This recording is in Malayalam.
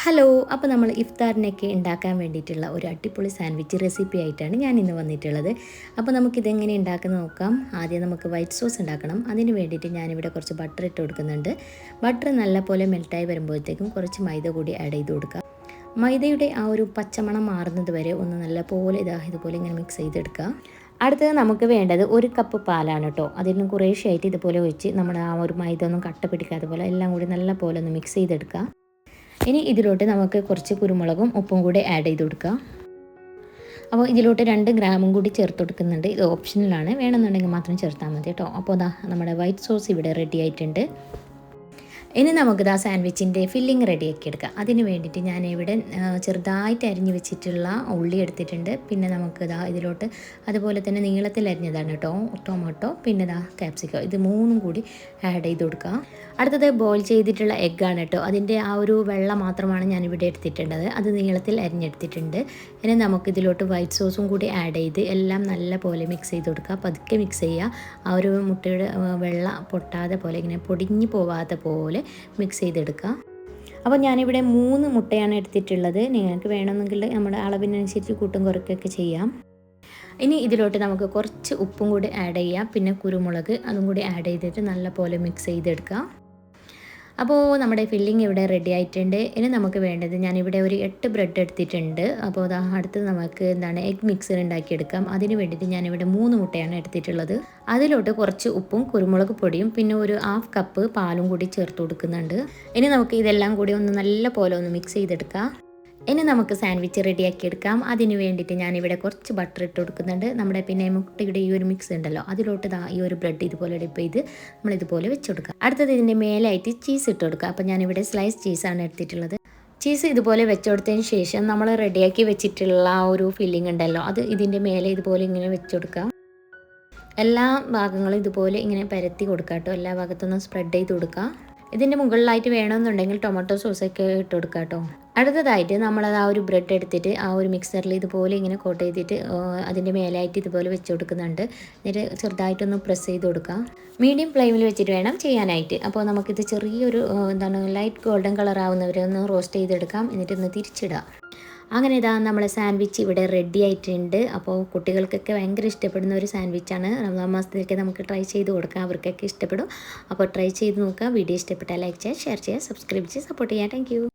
ഹലോ അപ്പോൾ നമ്മൾ ഇഫ്താറിനൊക്കെ ഉണ്ടാക്കാൻ വേണ്ടിയിട്ടുള്ള ഒരു അടിപൊളി സാൻഡ്വിച്ച് റെസിപ്പി ആയിട്ടാണ് ഞാൻ ഇന്ന് വന്നിട്ടുള്ളത്. അപ്പോൾ നമുക്കിതെങ്ങനെ ഉണ്ടാക്കുന്നത് നോക്കാം. ആദ്യം നമുക്ക് വൈറ്റ് സോസ് ഉണ്ടാക്കണം. അതിന് വേണ്ടിയിട്ട് ഞാനിവിടെ കുറച്ച് ബട്ടർ ഇട്ട് കൊടുക്കുന്നുണ്ട്. ബട്ടർ നല്ലപോലെ മെൽറ്റായി വരുമ്പോഴത്തേക്കും കുറച്ച് മൈദ കൂടി ആഡ് ചെയ്ത് കൊടുക്കുക മൈദയുടെ ആ ഒരു പച്ചമണം മാറുന്നത് വരെ ഒന്ന് നല്ലപോലെ ഇതാ ഇതുപോലെ ഇങ്ങനെ മിക്സ് ചെയ്തെടുക്കുക അടുത്തത് നമുക്ക് വേണ്ടത് ഒരു കപ്പ് പാലാണ് കേട്ടോ അതിന് കുറേശ്ശായിട്ട് ഇതുപോലെ ഒഴിച്ച് നമ്മുടെ ആ ഒരു മൈദ ഒന്നും കട്ട പിടിക്കാത്ത പോലെ എല്ലാം കൂടി നല്ല പോലെ ഒന്ന് മിക്സ് ചെയ്തെടുക്കുക ഇനി ഇതിലോട്ട് നമുക്ക് കുറച്ച് കുരുമുളകും ഉപ്പും കൂടി ആഡ് ചെയ്ത് കൊടുക്കുക അപ്പോൾ ഇതിലോട്ട് രണ്ട് ഗ്രാമും കൂടി ചേർത്ത് കൊടുക്കുന്നുണ്ട്. ഇത് ഓപ്ഷനിലാണ് വേണമെന്നുണ്ടെങ്കിൽ മാത്രം ചേർത്താൽ മതി കേട്ടോ. അപ്പോൾ അതാ നമ്മുടെ വൈറ്റ് സോസ് ഇവിടെ റെഡി ആയിട്ടുണ്ട്. ഇനി നമുക്ക് ആ സാൻഡ്വിച്ചിന്റെ ഫില്ലിങ് റെഡിയാക്കി എടുക്കാം. അതിന് വേണ്ടിയിട്ട് ഞാൻ ഇവിടെ ചെറുതായിട്ട് അരിഞ്ഞ് വെച്ചിട്ടുള്ള ഉള്ളി എടുത്തിട്ടുണ്ട്. പിന്നെ നമുക്ക് ഇതാ ഇതിലോട്ട് അതുപോലെ തന്നെ നീളത്തിൽ അരിഞ്ഞതാണ് കേട്ടോ ടൊമാറ്റോ പിന്നെ ഇതാ കാപ്സിക്കോ ഇത് മൂന്നും കൂടി ആഡ് ചെയ്ത് കൊടുക്കുക അടുത്തത് ബോയിൽ ചെയ്തിട്ടുള്ള എഗ്ഗാണ് കേട്ടോ. അതിന്റെ ആ ഒരു വെള്ളം മാത്രമാണ് ഞാനിവിടെ എടുത്തിട്ടുള്ളത്. അത് നീളത്തിൽ അരിഞ്ഞെടുത്തിട്ടുണ്ട്. ഇനി നമുക്കിതിലോട്ട് വൈറ്റ് സോസും കൂടി ആഡ് ചെയ്ത് എല്ലാം നല്ല പോലെ മിക്സ് ചെയ്ത് കൊടുക്കുക. പതുക്കെ മിക്സ് ചെയ്യുക. ആ ഒരു മുട്ടയുടെ വെള്ള പൊട്ടാതെ പോലെ ഇങ്ങനെ പൊടിഞ്ഞു പോവാത്ത പോലെ മിക്സ് ചെയ്തെടുക്കുക. അപ്പോൾ ഞാനിവിടെ മൂന്ന് മുട്ടയാണ് എടുത്തിട്ടുള്ളത്. നിങ്ങൾക്ക് വേണമെന്നെങ്കിൽ നമ്മുടെ അളവിനനുസരിച്ച് കൂട്ടും കുറയ്ക്കുകയൊക്കെ ചെയ്യാം. ഇനി ഇതിലോട്ട് നമുക്ക് കുറച്ച് ഉപ്പും കൂടി ആഡ് ചെയ്യാം. പിന്നെ കുരുമുളക് അതും കൂടി ആഡ് ചെയ്തിട്ട് നല്ല പോലെ മിക്സ് ചെയ്തെടുക്കാം അപ്പോൾ നമ്മുടെ ഫില്ലിംഗ് ഇവിടെ റെഡി ആയിട്ടുണ്ട്. ഇനി നമുക്ക് വേണ്ടത് ഞാനിവിടെ ഒരു എട്ട് ബ്രെഡ് എടുത്തിട്ടുണ്ട്. അപ്പോൾ അതാ അടുത്ത് നമുക്ക് എന്താണ് എഗ് മിക്സർ ഉണ്ടാക്കിയെടുക്കാം. അതിന് വേണ്ടിയിട്ട് ഞാനിവിടെ മൂന്ന് മുട്ടയാണ് എടുത്തിട്ടുള്ളത്. അതിലോട്ട് കുറച്ച് ഉപ്പും കുരുമുളക് പൊടിയും പിന്നെ ഒരു ഹാഫ് കപ്പ് പാലും കൂടി ചേർത്ത് കൊടുക്കുന്നുണ്ട്. ഇനി നമുക്ക് ഇതെല്ലാം കൂടി ഒന്ന് നല്ല പോലെ ഒന്ന് മിക്സ് ചെയ്തെടുക്കാം. ഇനി നമുക്ക് സാൻഡ്വിച്ച് റെഡിയാക്കി എടുക്കാം. അതിന് വേണ്ടിയിട്ട് ഞാനിവിടെ കുറച്ച് ബട്ടർ ഇട്ട് കൊടുക്കുന്നുണ്ട്. നമ്മുടെ പിന്നെ മുട്ടയുടെ ഈ ഒരു മിക്സ് ഉണ്ടല്ലോ അതിലോട്ട് ഈ ഒരു ബ്രെഡ് ഇതുപോലെ ഡിപ്പ് ചെയ്ത് നമ്മൾ ഇതുപോലെ വെച്ച് കൊടുക്കുക അടുത്തത് ഇതിന്റെ മേലായിട്ട് ചീസ് ഇട്ട് കൊടുക്കുക അപ്പോൾ ഞാനിവിടെ സ്ലൈസ് ചീസാണ് എടുത്തിട്ടുള്ളത്. ചീസ് ഇതുപോലെ വെച്ചുകൊടുത്തതിന് ശേഷം നമ്മൾ റെഡിയാക്കി വെച്ചിട്ടുള്ള ആ ഒരു ഫില്ലിംഗ് ഉണ്ടല്ലോ അത് ഇതിന്റെ മേലെ ഇതുപോലെ ഇങ്ങനെ വെച്ച് കൊടുക്കാം. എല്ലാ ഭാഗങ്ങളും ഇതുപോലെ ഇങ്ങനെ പരത്തി കൊടുക്കുക കേട്ടോ. എല്ലാ ഭാഗത്തുനിന്നും സ്പ്രെഡ് ചെയ്ത് കൊടുക്കുക ഇതിന്റെ മുകളിലായിട്ട് വേണമെന്നുണ്ടെങ്കിൽ ടൊമാറ്റോ സോസൊക്കെ ഇട്ട് കൊടുക്കുക കേട്ടോ അടുത്തതായിട്ട് നമ്മളത് ആ ഒരു ബ്രെഡ് എടുത്തിട്ട് ആ ഒരു മിക്സറിൽ ഇതുപോലെ ഇങ്ങനെ കോട്ട് ചെയ്തിട്ട് അതിന്റെ മേലായിട്ട് ഇതുപോലെ വെച്ച് കൊടുക്കുന്നുണ്ട് എന്നിട്ട് ചെറുതായിട്ടൊന്ന് പ്രസ് ചെയ്ത് കൊടുക്കാം. മീഡിയം ഫ്ലെയിമിൽ വെച്ചിട്ട് വേണം ചെയ്യാനായിട്ട്. അപ്പോൾ നമുക്കിത് ചെറിയൊരു എന്താണ് ലൈറ്റ് ഗോൾഡൻ കളർ ആവുന്നവരെ ഒന്ന് റോസ്റ്റ് ചെയ്തെടുക്കാം. എന്നിട്ട് ഒന്ന് തിരിച്ചിടാം. അങ്ങനെ ഇതാ നമ്മളെ സാൻഡ്വിച്ച് ഇവിടെ റെഡി ആയിട്ടുണ്ട്. അപ്പോൾ കുട്ടികൾക്കൊക്കെ ഭയങ്കര ഇഷ്ടപ്പെടുന്ന ഒരു സാൻഡ്വിച്ചാണ്. റമദാൻ മാസത്തിലൊക്കെ നമുക്ക് ട്രൈ ചെയ്ത് കൊടുക്കാം. അവർക്കൊക്കെ ഇഷ്ടപ്പെടും. അപ്പോൾ ട്രൈ ചെയ്ത് നോക്കാം. വീഡിയോ ഇഷ്ടപ്പെട്ടാൽ ലൈക്ക് ചെയ്യുക ഷെയർ ചെയ്യുക സബ്സ്ക്രൈബ് ചെയ്യുക സപ്പോർട്ട് ചെയ്യുക. താങ്ക്